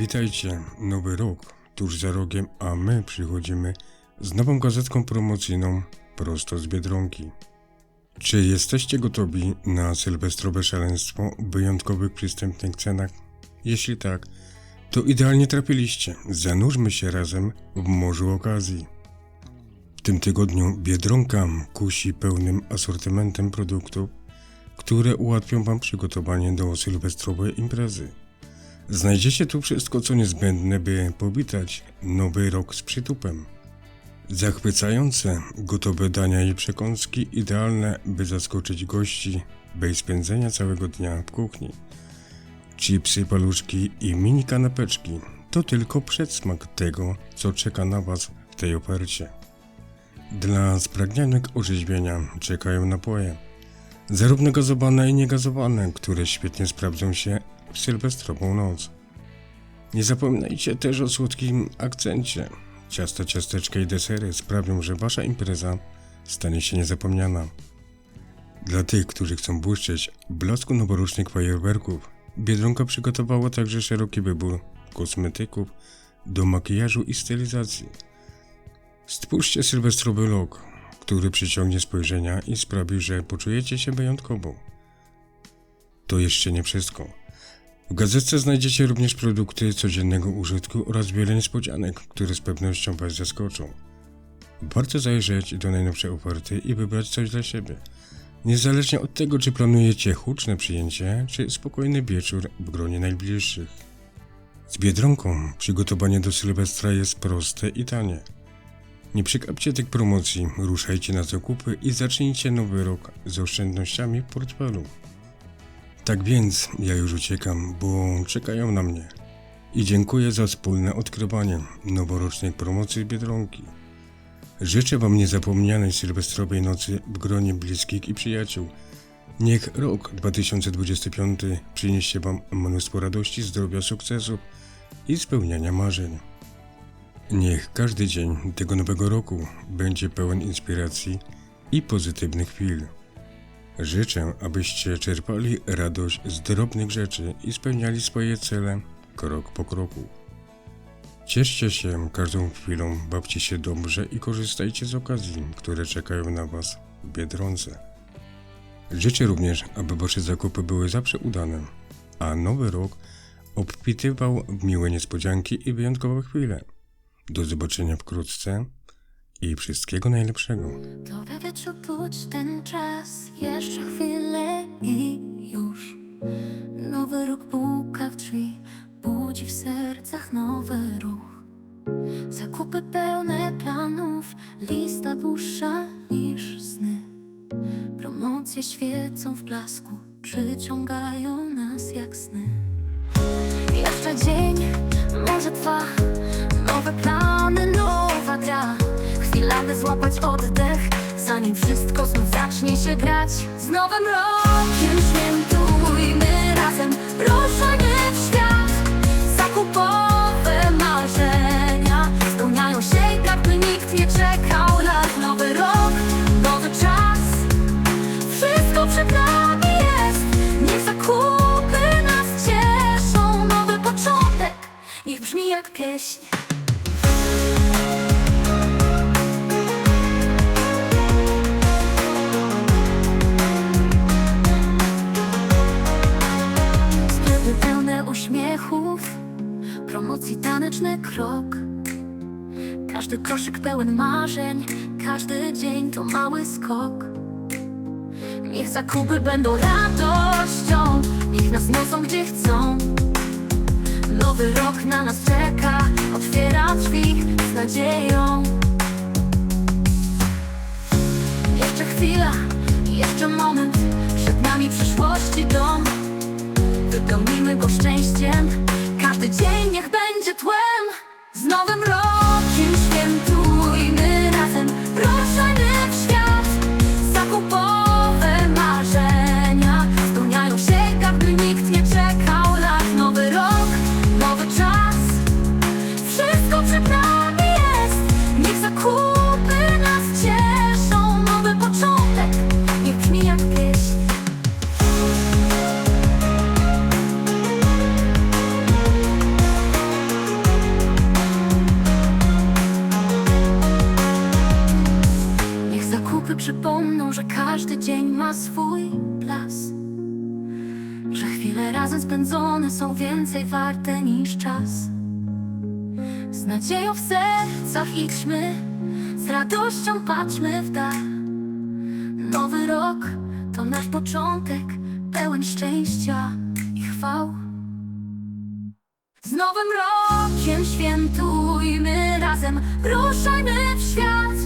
Witajcie, nowy rok tuż za rogiem, a my przychodzimy z nową gazetką promocyjną prosto z Biedronki. Czy jesteście gotowi na sylwestrowe szaleństwo w wyjątkowych przystępnych cenach? Jeśli tak, to idealnie trafiliście. Zanurzmy się razem w morzu okazji. W tym tygodniu Biedronka kusi pełnym asortymentem produktów, które ułatwią Wam przygotowanie do sylwestrowej imprezy. Znajdziecie tu wszystko, co niezbędne, by powitać nowy rok z przytupem. Zachwycające, gotowe dania i przekąski, idealne, by zaskoczyć gości bez spędzenia całego dnia w kuchni. Chipsy, paluszki i mini kanapeczki to tylko przedsmak tego, co czeka na Was w tej ofercie. Dla spragnionych orzeźwienia czekają napoje, zarówno gazowane i niegazowane, które świetnie sprawdzą się w sylwestrową noc. Nie zapominajcie też o słodkim akcencie. Ciasta, ciasteczka i desery sprawią, że wasza impreza stanie się niezapomniana. Dla tych, którzy chcą błyszczeć w blasku noworocznych fajerwerków, Biedronka przygotowała także szeroki wybór kosmetyków do makijażu i stylizacji. Stwórzcie sylwestrowy look, który przyciągnie spojrzenia i sprawi, że poczujecie się wyjątkowo. To jeszcze nie wszystko. W gazetce znajdziecie również produkty codziennego użytku oraz wiele niespodzianek, które z pewnością Was zaskoczą. Warto zajrzeć do najnowszej oferty i wybrać coś dla siebie. Niezależnie od tego, czy planujecie huczne przyjęcie, czy spokojny wieczór w gronie najbliższych. Z Biedronką przygotowanie do Sylwestra jest proste i tanie. Nie przegapcie tych promocji, ruszajcie na zakupy i zacznijcie nowy rok z oszczędnościami w portfelu. Tak więc ja już uciekam, bo czekają na mnie. I dziękuję za wspólne odkrywanie noworocznej promocji Biedronki. Życzę Wam niezapomnianej sylwestrowej nocy w gronie bliskich i przyjaciół. Niech rok 2025 przyniesie Wam mnóstwo radości, zdrowia, sukcesów i spełniania marzeń. Niech każdy dzień tego nowego roku będzie pełen inspiracji i pozytywnych chwil. Życzę, abyście czerpali radość z drobnych rzeczy i spełniali swoje cele krok po kroku. Cieszcie się każdą chwilą, bawcie się dobrze i korzystajcie z okazji, które czekają na Was w Biedronce. Życzę również, aby Wasze zakupy były zawsze udane, a nowy rok obfitywał w miłe niespodzianki i wyjątkowe chwile. Do zobaczenia wkrótce i wszystkiego najlepszego. To wieczór pójdź ten czas, jeszcze chwilę i już Nowy rok puka w drzwi, budzi w sercach nowy ruch. Zakupy pełne planów, lista dłuższa niż sny. Promocje świecą w blasku, przyciągają nas jak sny. Jeszcze dzień, może dwa, nowe plany, nowa gra Chwila, by złapać oddech, zanim wszystko znów zacznie się grać. Z nowym rokiem świętujmy razem, ruszajmy promocji taneczny krok. Każdy koszyk pełen marzeń, każdy dzień to mały skok. Niech zakupy będą radością, niech nas niosą gdzie chcą. Nowy rok na nas czeka, otwiera drzwi z nadzieją. Jeszcze chwila, jeszcze moment, przed nami przyszłości dom. Wypełnimy go dzień niech będzie tłem Z nowym rokiem Z nadzieją w sercach idźmy Z radością patrzmy w dal Nowy rok to nasz początek Pełen szczęścia i chwał z Nowym Rokiem świętujmy razem, ruszajmy w świat.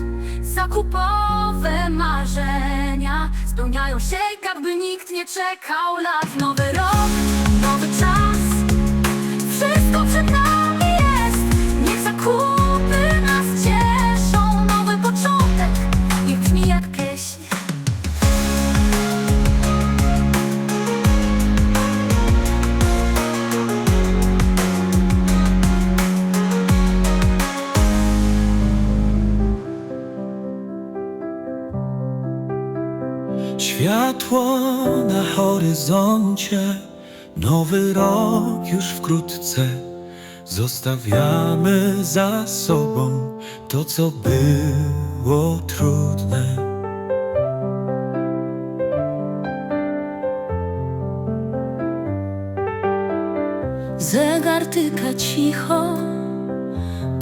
Zakupowe marzenia spełniają się, jakby nikt nie czekał lat. Nowy rok, Światło na horyzoncie, nowy rok już wkrótce. Zostawiamy za sobą to, co było trudne. Zegar tyka cicho,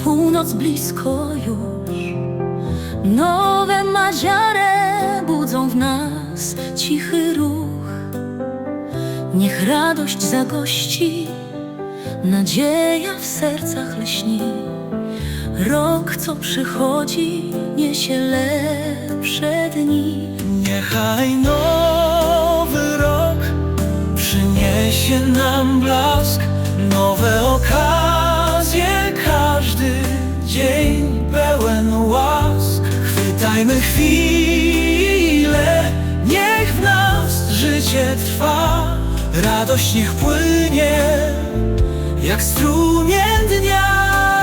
północ blisko już. Nowe maziare budzą w nas cichy ruch. Niech radość zagości, nadzieja w sercach lśni. Rok, co przychodzi, niesie lepsze dni. Niechaj nowy rok przyniesie nam blask, nowe okazje, każdy dzień pełen łask. Chwytajmy chwilę, trwa, radość niech płynie jak strumień dnia.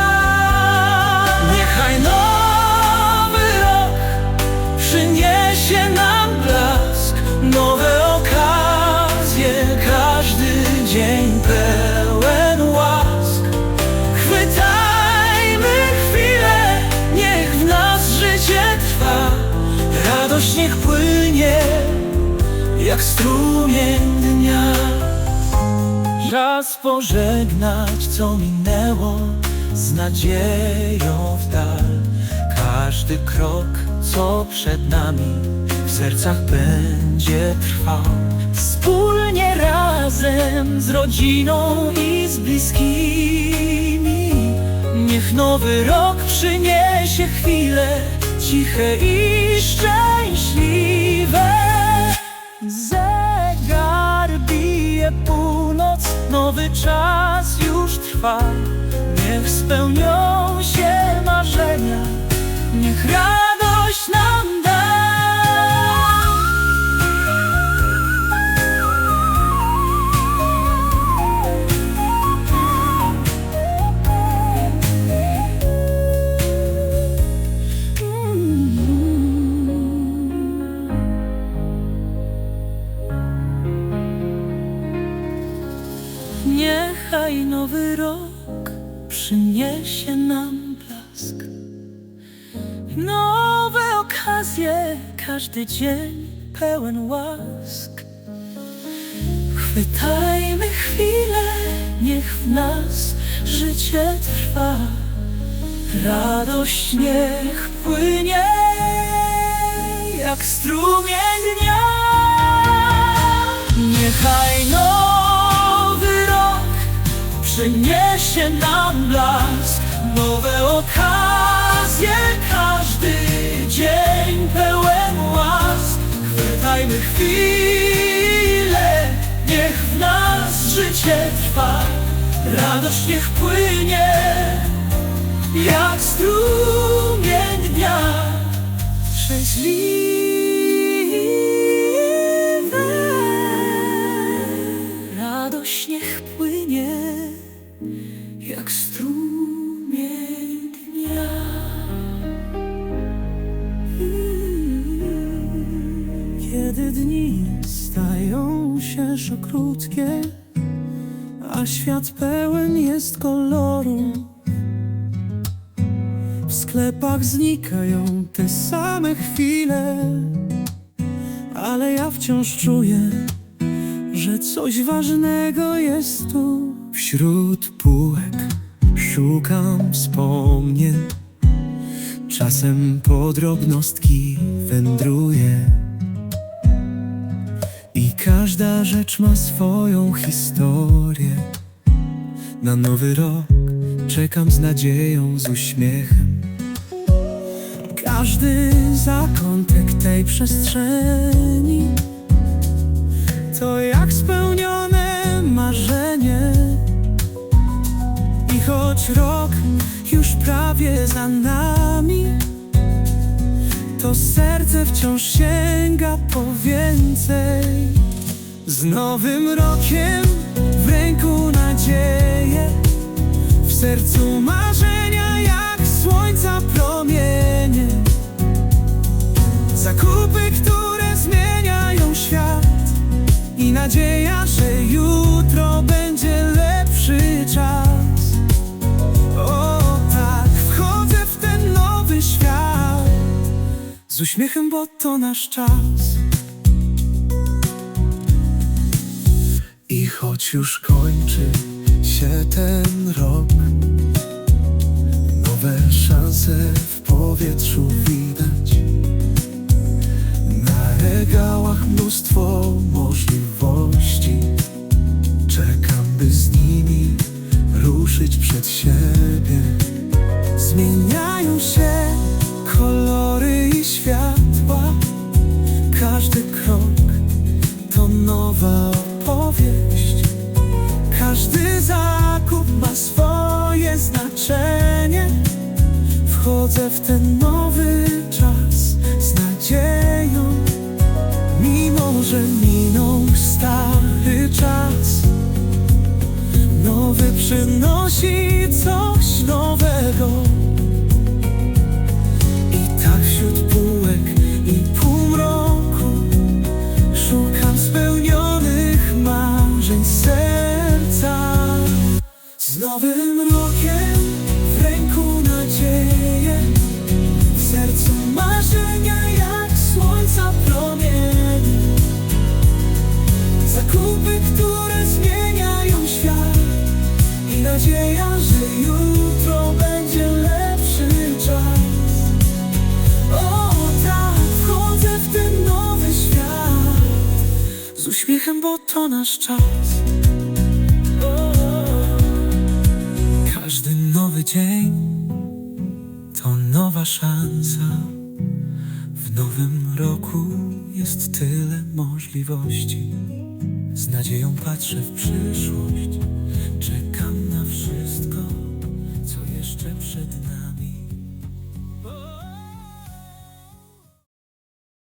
Jak strumień dnia. Czas pożegnać, co minęło z nadzieją w dal. Każdy krok, co przed nami, w sercach będzie trwał. Wspólnie razem z rodziną i z bliskimi. Niech nowy rok przyniesie chwile ciche i szczęśliwe. Północ, nowy czas już trwa. Niech spełnią się marzenia, niech radość nam da. Niechaj nowy rok przyniesie nam blask. Nowe okazje, każdy dzień pełen łask. Chwytajmy chwilę, niech w nas życie trwa. Radość niech płynie jak strumień dnia. Niechaj rok przyniesie nam blask, nowe okazje, każdy dzień pełen łask. Chwytajmy chwilę, niech w nas życie trwa, radość niech płynie jak strumień dnia. Szczęśliwe a świat pełen jest koloru. W sklepach znikają te same chwile, ale ja wciąż czuję, że coś ważnego jest tu. Wśród półek szukam wspomnień, czasem po drobnostki wędruję. Każda rzecz ma swoją historię. Na nowy rok czekam z nadzieją, z uśmiechem. Każdy zakątek tej przestrzeni to jak spełnione marzenie. I choć rok już prawie za nami, to serce wciąż sięga po więcej. Z nowym rokiem w ręku nadzieję, w sercu marzenia jak słońca promienie. Zakupy, które zmieniają świat i nadzieja, że jutro będzie lepszy czas. O tak, wchodzę w ten nowy świat z uśmiechem, bo to nasz czas. Choć już kończy się ten rok, nowe szanse w powietrzu widać. Na regałach mnóstwo możliwości. Przynosi coś nowego. bo to nasz czas. Każdy nowy dzień to nowa szansa. W nowym roku jest tyle możliwości. Z nadzieją patrzę w przyszłość. Czekam na wszystko, co jeszcze przed nami.